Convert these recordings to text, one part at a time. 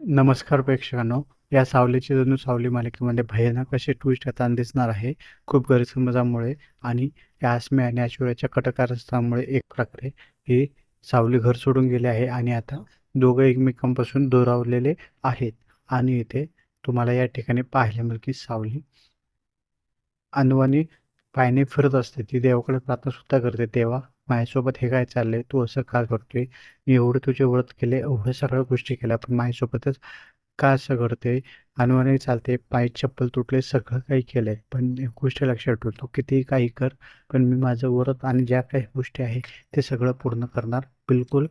नमस्कार प्रेक्षकांनो या सावलीची जणू सावली मालिकेमध्ये भयानक असे ट्विस्ट येताना दिसणार आहे. खूप गैरसमजामुळे आणि या आणि ऐश्वर्याच्या कटकारस्थामुळे एक प्रकारे ही सावली घर सोडून गेले आहे आणि आता दोघं एकमेकांपासून दुरावलेले आहेत. आणि इथे तुम्हाला या ठिकाणी पाहायला मिळेल की सावली अनवानी पायने फिरत असते. ती देवाकडे प्रार्थना सुद्धा करते. तेव्हा माझ्यासोबत हे काय चाललंय? तू असं का करतोय? मी एवढं तुझे व्रत केले एवढं सगळ्या गोष्टी केल्या पण माझ्यासोबतच का असं घडते अनवाणी चालते पाय चप्पल तुटले सगळं काही केलंय पण एक गोष्ट लक्षात ठेव तू कितीही काही कर पण मी माझं व्रत आणि ज्या काही गोष्टी आहे ते सगळं पूर्ण करणार बिलकुल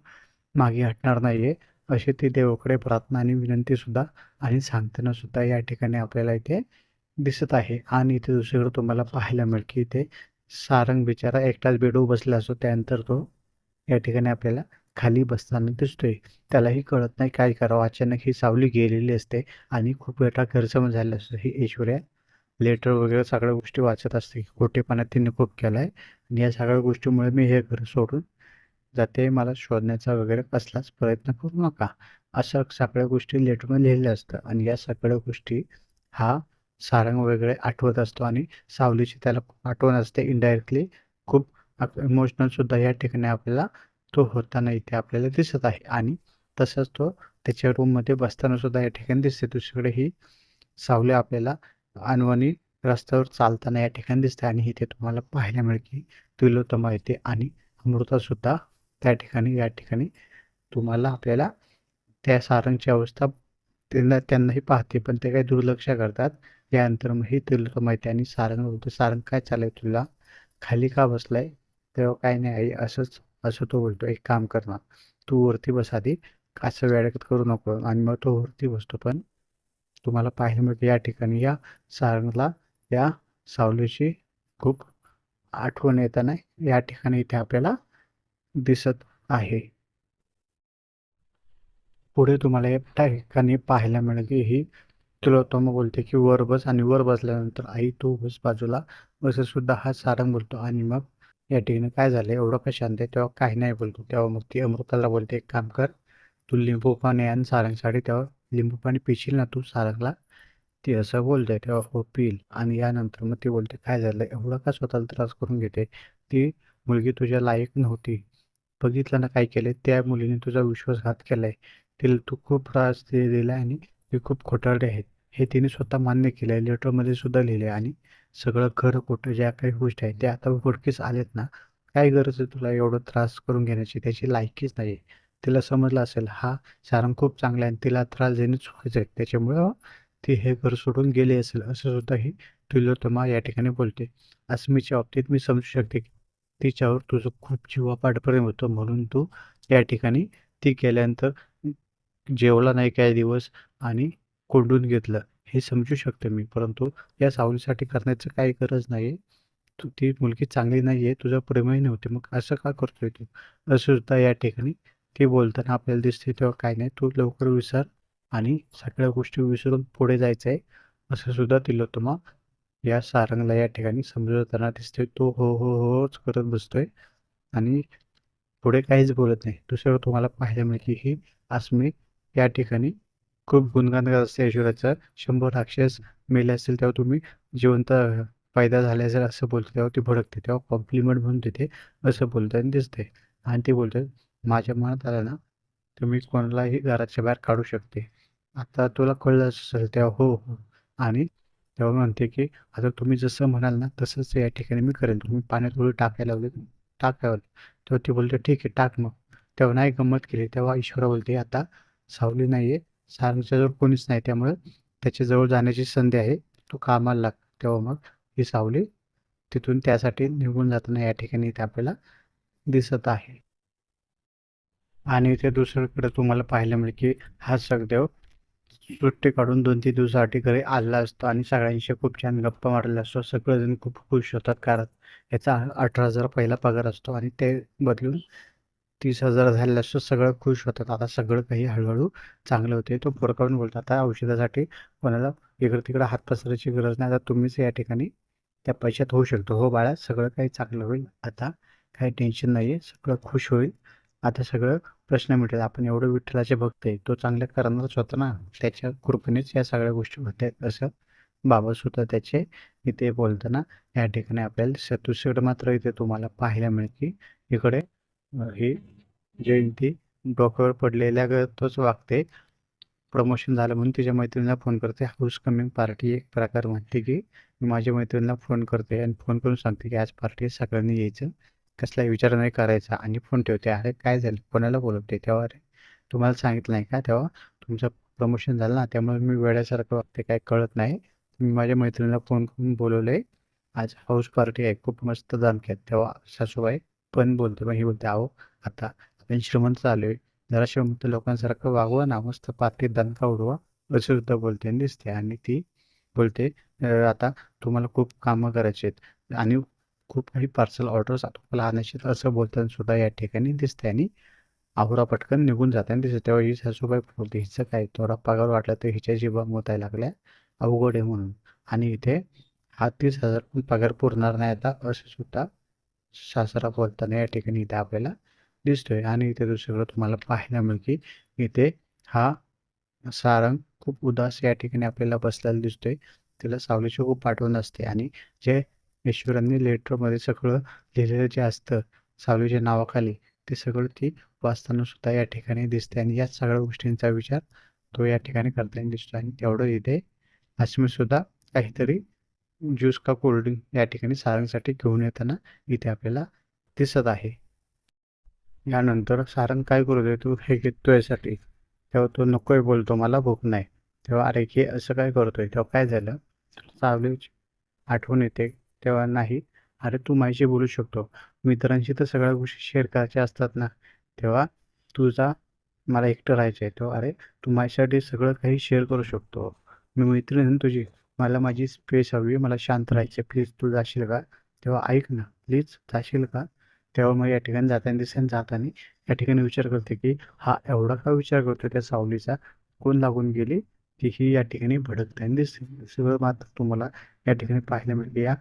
मागे हटणार नाहीये. असे ते देवाकडे प्रार्थना आणि विनंती सुद्धा आणि सांगताना सुद्धा या ठिकाणी आपल्याला इथे दिसत आहे. आणि इथे दुसरीकडे तुम्हाला पाहायला मिळेल की इथे सारंग बिचारा एकटाच बेडू बसला असतो. त्यानंतर तो या ठिकाणी आपल्याला खाली बसताना दिसतोय. त्यालाही कळत नाही काय करावं. अचानक ही सावली गेलेली असते आणि खूप वेळा गैरसमज झाला असतो. ही ऐश्वर्या लेटर वगैरे सगळ्या गोष्टी वाचत असते. खोटेपणा तिने खूप केला आहे आणि या सगळ्या गोष्टीमुळे मी हे घर सोडून जाते. मला शोधण्याचा वगैरे कसलाच प्रयत्न करू नका. अशा सगळ्या गोष्टी लेटरमध्ये लिहिल्या असतं. आणि या सगळ्या गोष्टी हा सारंग वगैरे आठवत असतो आणि सावलीची त्याला आठवण असते इनडायरेक्टली खूप इमोशनल सुद्धा या ठिकाणी आपल्याला तो होताना इथे आपल्याला दिसत आहे. आणि तसंच तो त्याच्या रूममध्ये बसताना सुद्धा या ठिकाणी दिसते. दुसरीकडे ही सावली आपल्याला अनवानी रस्त्यावर चालताना या ठिकाणी दिसते. आणि इथे तुम्हाला पाहायला मिळेल की तिलोत्तमा येते आणि अमृता सुद्धा त्या ठिकाणी या ठिकाणी तुम्हाला आपल्याला त्या सारंगची अवस्था त्यांना त्यांनाही पाहते पण ते काही दुर्लक्ष करतात. यानंतर मग ही तिलोत्तमा माहिती आणि सारंग बोलतो सारंग काय चाललंय तुला? खाली का बसलाय? तेव्हा काय नाही आई असंच असं तो बोलतो एक काम करणार तू वरती बस आधी असं वेळेत करू नको आणि मग तो वरती बसतो पण तुम्हाला पाहायला मिळतं या ठिकाणी या सारंगला या सावलीची खूप आठवण येताना या ठिकाणी इथे आपल्याला दिसत आहे. पुढे तुम्हाला या ठिकाणी पाहायला मिळेल की ही तिलोत्तमा बोलते की वर बस आणि वर बसल्यानंतर आई तू बस बाजूला असं सुद्धा हा सारंग बोलतो. आणि मग या ठिकाणी काय झालं? एवढं का शांत आहे? तेव्हा काही नाही बोलतो. तेव्हा मग ती अमृताला बोलते एक काम कर तू लिंबू पाणी आणि सारंगसाठी तेव्हा लिंबू पाणी पिशील ना तू सारंगला? ती असं बोलते. तेव्हा हो पिल आणि यानंतर मग ती बोलते काय झालं? एवढं का स्वतःला त्रास करून घेते? ती मुलगी तुझ्या लायक नव्हती. बघितलं ना काय केले त्या मुलीने तुझा विश्वासघात केलाय. तिला तू खूप त्रास दिला आणि ती खूप खोटारडे आहेत. हे तिने स्वतः मान्य केलं आहे. लेटरमध्ये सुद्धा लिहिले आणि सगळं खरं खोटं ज्या काही गोष्टी आहेत त्या आता उघडकीस आलेत ना. काय गरज आहे तुला एवढं त्रास करून घेण्याची? त्याची लायकीच नाही तिला समजलं असेल हा सारंग खूप चांगला आहे आणि तिला त्रास देणे चुकीचं आहे त्याच्यामुळं ती हे घर सोडून गेली असेल असं सुद्धा ही तिलोत्तमा या ठिकाणी बोलते. अस्मीच्या बाबतीत मी समजू शकते की तिच्यावर तुझं खूप जीवापाठ प्रेम होतं म्हणून तू या ठिकाणी ती केल्यानंतर जेवला नाही काही दिवस आणि कोंडून घेतलं. हे समजू शकते मी परंतु या सावलीसाठी करण्याचं काही गरज नाही तू ती मुलगी चांगली नाही आहे तुझं प्रेमही नव्हते. मग असं का करतोय तू? असं सुद्धा या ठिकाणी. ते बोलताना आपल्याला दिसते तेव्हा काय नाही तू लवकर विसर आणि सगळ्या गोष्टी विसरून पुढे जायचं आहे असं सुद्धा तिलोत्तमा या सारंगला या ठिकाणी समजवताना दिसते. तो हो हो होच करत बसतोय आणि पुढे काहीच बोलत नाही. दुसरं तुम्हाला पाहायला मिळते की ही मी या ठिकाणी खूप गुणगान करत असते ईश्वराचं शंभर राक्षस मेले असेल तेव्हा तुम्ही जिवंत पैदा झाले असेल असं बोलतो तेव्हा ती भडकते तेव्हा कॉम्प्लिमेंट म्हणून तिथे असं बोलताना दिसते आणि ते बोलते माझ्या मनात आलं ना तुम्ही कोणालाही घराच्या बाहेर काढू शकते. आता तुला कळलं असेल तेव्हा हो हो. आणि तेव्हा म्हणते की आता तुम्ही जसं म्हणाल ना तसंच या ठिकाणी मी करेन. तुम्ही पाण्यात उडी टाकायला लावले टाकायला तेव्हा ती बोलते ठीक आहे टाक मग. तेव्हा नाही गंमत केली तेव्हा ईश्वरा बोलते आता सावली नाही आहे सारंगच्याजवळ कोणीच नाही त्यामुळे त्याच्याजवळ जाण्याची संधी आहे. तो कामाला लाग तेव्हा मग ही सावली तिथून त्यासाठी निघून जाताना या ठिकाणी इथे आपल्याला दिसत आहे. आणि इथे दुसरीकडे तुम्हाला पाहायला मिळेल की हा सगदेव सुट्टी काढून दोन तीन दिवसासाठी घरी आलेला असतो आणि सगळ्यांशी खूप छान गप्पा मारलेला असतो. सगळेजण खूप खुश होतात कारण याचा अठरा हजार पहिला पगार असतो आणि ते बदलून तीस हजार झालेला असतो सगळं खुश होतात. आता सगळं काही हळूहळू चांगलं होते तो फरकावून बोलतो आता औषधासाठी कोणाला इकडं तिकडं हात पसरायची गरज नाही. आता तुम्हीच या ठिकाणी त्या पैशात होऊ शकतो. हो बाळा सगळं काही चांगलं होईल. आता काही टेन्शन नाही आहे सगळं खुश होईल. आता सगळं प्रश्न मिटेल. आपण एवढं विठ्ठलाचे भक्त आहे. तो चांगलं करणारच होता ना. त्याच्या कृपेनेच या सगळ्या गोष्टी होत्या असं बाबा सुद्धा त्याचे इथे बोलताना या ठिकाणी आपल्याला दिसतं दुसरीकडे मात्र इथे तुम्हाला पाहायला मिळेल की इकडे ही जयंती डोक्यावर पडलेल्या तोच वागते. प्रमोशन झालं म्हणून तिच्या मैत्रिणीला फोन करते. हाऊस कमिंग पार्टी एक प्रकार म्हणते की मी माझ्या मैत्रिणीला फोन करते आणि फोन करून सांगते की आज पार्टी सगळ्यांनी यायचं. कसलाही विचार नाही करायचा आणि फोन ठेवते. अरे काय झालं? कोणाला बोलवते तेव्हा? अरे तुम्हाला सांगितलं नाही का तेव्हा? तुमचं प्रमोशन झालं ना त्यामुळे मी वेड्यासारखं वागते. काय कळत नाही. मी माझ्या मैत्रिणीला फोन करून बोलवलंय. आज हाऊस पार्टी आहे. खूप मस्त दणक्यात तेव्हा सासूबाई पण बोलते मग ही बोलते आहो आता आपण श्रीमंत चालू आहे जरा श्रीमंत लोकांसारखं वागवा ना मस्त पार्टीत दणका उडवा. असं सुद्धा बोलते आणि दिसते आणि ती बोलते आता तुम्हाला खूप कामं करायची आहेत आणि खूप काही पार्सल ऑर्डर्स तुम्हाला आणायचे आहेत," असं बोलताना सुद्धा या ठिकाणी दिसते आणि आवरा पटकन निघून जाताना दिसते तेव्हा ही सासूबाई बोलते हिचं काय थोडा पगार वाटला तर हिच्या जीवा मोतायला लागल्या. अवघड आहे म्हणून. आणि इथे हा तीस हजार पण पगार पुरणार नाही आता असं सुद्धा सासरा बोलताना या ठिकाणी इथे आपल्याला दिसतोय. आणि इथे दुसरीकडे तुम्हाला पाहायला मिळते की इथे हा सारंग खूप उदास या ठिकाणी आपल्याला बसलेला दिसतोय. तिला सावलीची खूप आठवण असते. आणि जे ईश्वरांनी लेटरमध्ये सगळं लिहिलेलं जे असतं सावलीच्या नावाखाली ते सगळं ती वाचताना सुद्धा या ठिकाणी दिसते आणि या सगळ्या गोष्टींचा विचार तो या ठिकाणी करताना दिसतो आणि तेवढं इथे अस्मी सुद्धा काहीतरी ज्यूस का कोल्ड्रिंक या ठिकाणी सारंगसाठी घेऊन येताना इथे आपल्याला दिसत आहे. यानंतर सारंग काय करतोय तू? हे घे तुझ्यासाठी तेव्हा तो नकोय बोलतो मला भूक नाही. तेव्हा अरे हे असं काय करतोय? तेव्हा काय झालं? सावलीची आठवण येते. तेव्हा नाही. अरे तू माझ्याशी बोलू शकतो. मित्रांशी तर सगळ्या गोष्टी शेअर करायच्या असतात ना. तेव्हा तुझा मला एकटं राहायचं आहे तेव्हा अरे तू माझ्यासाठी सगळं काही शेअर करू शकतो. मी मैत्रीण आहे तुझी. मला माझी स्पेस हवी मला शांत राहायचे प्लीज तू जाशील का? तेव्हा ऐक ना. प्लीज जाशील का? तेव्हा मग या ठिकाणी जाताना दिसेन. जाताना या ठिकाणी विचार करते की हा एवढा का विचार करतो त्या सावलीचा? कोण लागून गेली? ती ही या ठिकाणी भडकताना दिसते सगळं मात्र तुम्हाला या ठिकाणी पाहायला मिळते. या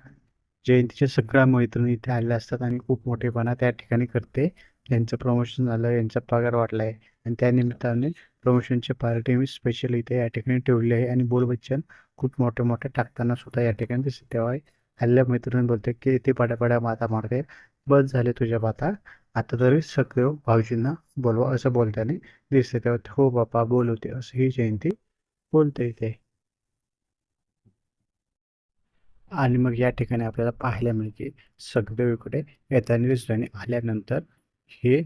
जयंतीच्या सगळ्या मैत्रिणी इथे आलेल्या असतात आणि खूप मोठेपणा त्या ठिकाणी करते. यांचं प्रमोशन झालं यांचा पगार वाढला आहे आणि त्या निमित्ताने प्रमोशनची पार्टी मी स्पेशल इथे या ठिकाणी ठेवली आहे. आणि बोल बच्चन खूप मोठे मोठे टाकताना सुद्धा या ठिकाणी दिसते. तेव्हा हल्ल्या मैत्रिणी बोलते की ती पाड्या पाड्या माता मारते. बस झाले तुझ्या माता. आता तरी सगळे भाऊजींना बोलवा असं बोलताना दिसते. तेव्हा हो बापा बोलवते असं ही जयंती बोलते इथे आणि मग या ठिकाणी आपल्याला पाहायला मिळते सगळे इकडे येताना दिसतो आणि आल्यानंतर हे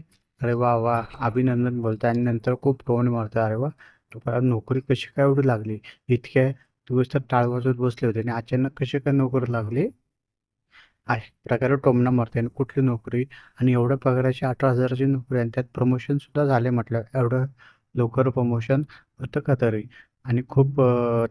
अरे वा वा अभिनंदन बोलतं आणि नंतर खूप टोन मारतं अरे वा तुला नोकरी कशी काय एवढी लागली? इतक्या दिवस तर टाळ वाजवत बसले होते आणि अचानक कसे काय नोकरी लागली? अशा प्रकारे टोमणा मारते आणि कुठली नोकरी? आणि एवढ्या पगाराची अठरा हजाराची नोकरी आणि त्यात प्रमोशन सुद्धा झाले म्हटलं. एवढं लवकर प्रमोशन होतं का तरी? आणि खूप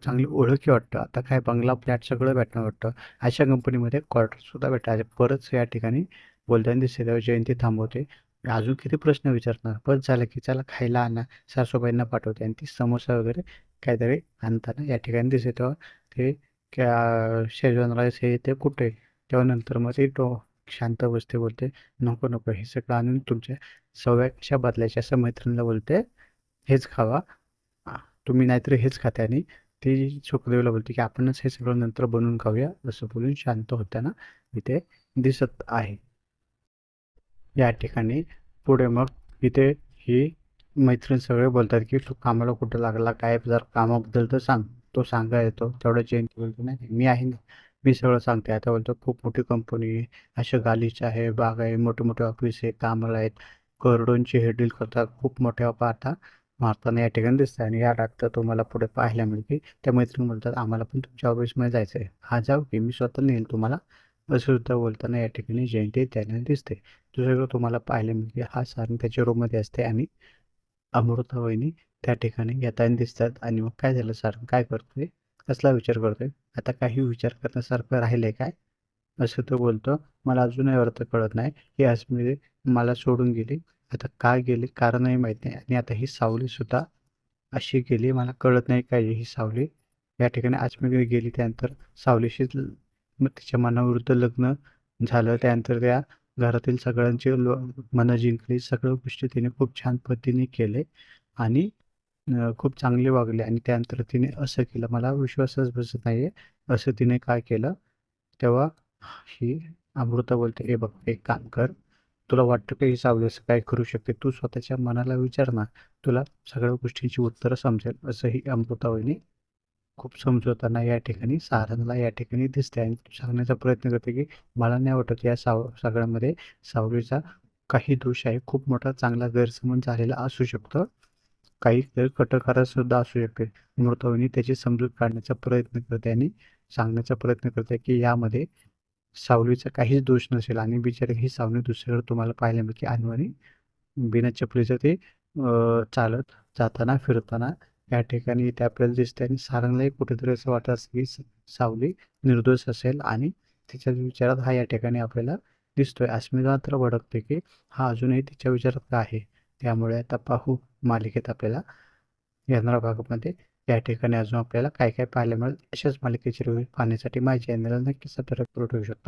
चांगली ओळखी वाटतं. आता काय बंगला फ्लॅट सगळं भेटणं वाटतं. अशा कंपनीमध्ये क्वार्टरसुद्धा भेटायचे परत या ठिकाणी बोलताना दिसते तेव्हा जयंती थांबवते. अजून किती प्रश्न विचारणार? बस झालं की चला खायला आणा सासूबाईंना पाठवते आणि ती समोसा वगैरे काहीतरी आणताना या ठिकाणी दिसते तेव्हा ते क्या शेजवान राईस हे ते कुठे तेव्हा नंतर मग ते तो शांत बसते बोलते नको नको हे सगळं आणून तुमच्या सवय कशा बदलायच्या असं मैत्रिणीला बोलते हेच खावा. तुम्ही नाहीतर हेच खाते. आणि ती सुखदेवला बोलते की आपणच हे सगळं नंतर बनवून खाऊया असं बोलून शांत होताना इथे दिसत आहे. या ठिकाणी पुढे मग इथे ही मैत्रीण सगळे बोलतात की तू कामाला कुठं लागला? काय जर कामाबद्दल तर सांग. तो सांगा येतो. तेवढं जयंती बोलतो नाही. मी आहे ना. मी सगळं सांगते. आता बोलतो खूप मोठी कंपनी आहे. अशा गालीचं आहे. बाग आहे. मोठे मोठे ऑफिस आहे. कामाला आहेत. करोडोंची हेडील करतात. खूप मोठ्या पाहता मारताना या ठिकाणी दिसतं आणि या रात्र तुम्हाला पुढे पाहायला मिळते त्या मैत्रिणी बोलतात आम्हाला पण तुमच्या ऑफिसमध्ये जायचं आहे हा जाऊ की. मी स्वतः नेईल तुम्हाला. असं सुद्धा बोलताना या ठिकाणी जयंती त्याने दिसते. दुसरीकडे तुम्हाला पाहायला मिळते हा सारंग त्याच्या रूममध्ये असते आणि अमृता वहिनी त्या ठिकाणी येताना दिसतात. आणि मग काय झालं? सारंग काय करतोय? कसला विचार करतोय? आता काही विचार करण्यासारखं राहिलंय काय? असं तो बोलतो. मला अजूनही अर्थ कळत नाही. की अस्मिते मला सोडून गेली. आता का गेली? कारणही माहीत नाही. आणि आता ही सावली सुद्धा अशी गेली. मला कळत नाही काय ही सावली. या ठिकाणी आचमीकडे गेली. त्यानंतर सावलीशी मग तिच्या मनाविरुद्ध लग्न झालं. त्यानंतर त्या घरातील सगळ्यांचे लो मनं जिंकली सगळ्या गोष्टी तिने खूप छान पद्धतीने केले आणि खूप चांगले वागले आणि त्यानंतर तिने असं केलं. मला विश्वासच बसत नाही आहे असं तिने काय केलं. तेव्हा ही अमृता बोलते हे बघ एक काम कर. तुला वाटतं का ही सावली असं काय करू शकते. तू स्वतःच्या मनाला विचार ना. तुला सगळ्या गोष्टींची उत्तरं समजेल. असं ही अमृता वहिनी खूप समजवताना या ठिकाणी सारंगला या ठिकाणी दिसते आणि सांगण्याचा प्रयत्न करते की मला नाही वाटत या साव सगळ्यामध्ये सावलीचा काही दोष आहे. खूप मोठा चांगला गैरसमज झालेला असू शकतो. काही कटकारसुद्धा सुद्धा असू शकते. मृतवणी त्याची समजूत काढण्याचा प्रयत्न करते आणि सांगण्याचा प्रयत्न करते की यामध्ये सावलीचा काहीच दोष नसेल आणि बिचारे ही सावली दुसरीकडे तुम्हाला पाहायला मिळते आणि बिना चपलीचं ते चालत जाताना फिरताना या ठिकाणी ते आपल्याला दिसते आणि सारंगलाही कुठेतरी असं वाटत असतं की सावली निर्दोष असेल आणि तिच्या विचारात हा या ठिकाणी आपल्याला दिसतोय. अस्मिता मात्र भडकते की हा अजूनही तिच्या विचारात का आहे. त्यामुळे आता पाहू मालिकेत आपल्याला येणाऱ्या भागामध्ये या ठिकाणी अजून आपल्याला काय काय पाहायला मिळेल अशाच मालिकेची रिव्ह्यू पाहण्यासाठी माझ्या चॅनलला नक्की सबस्क्राईब करून ठेवू शकता.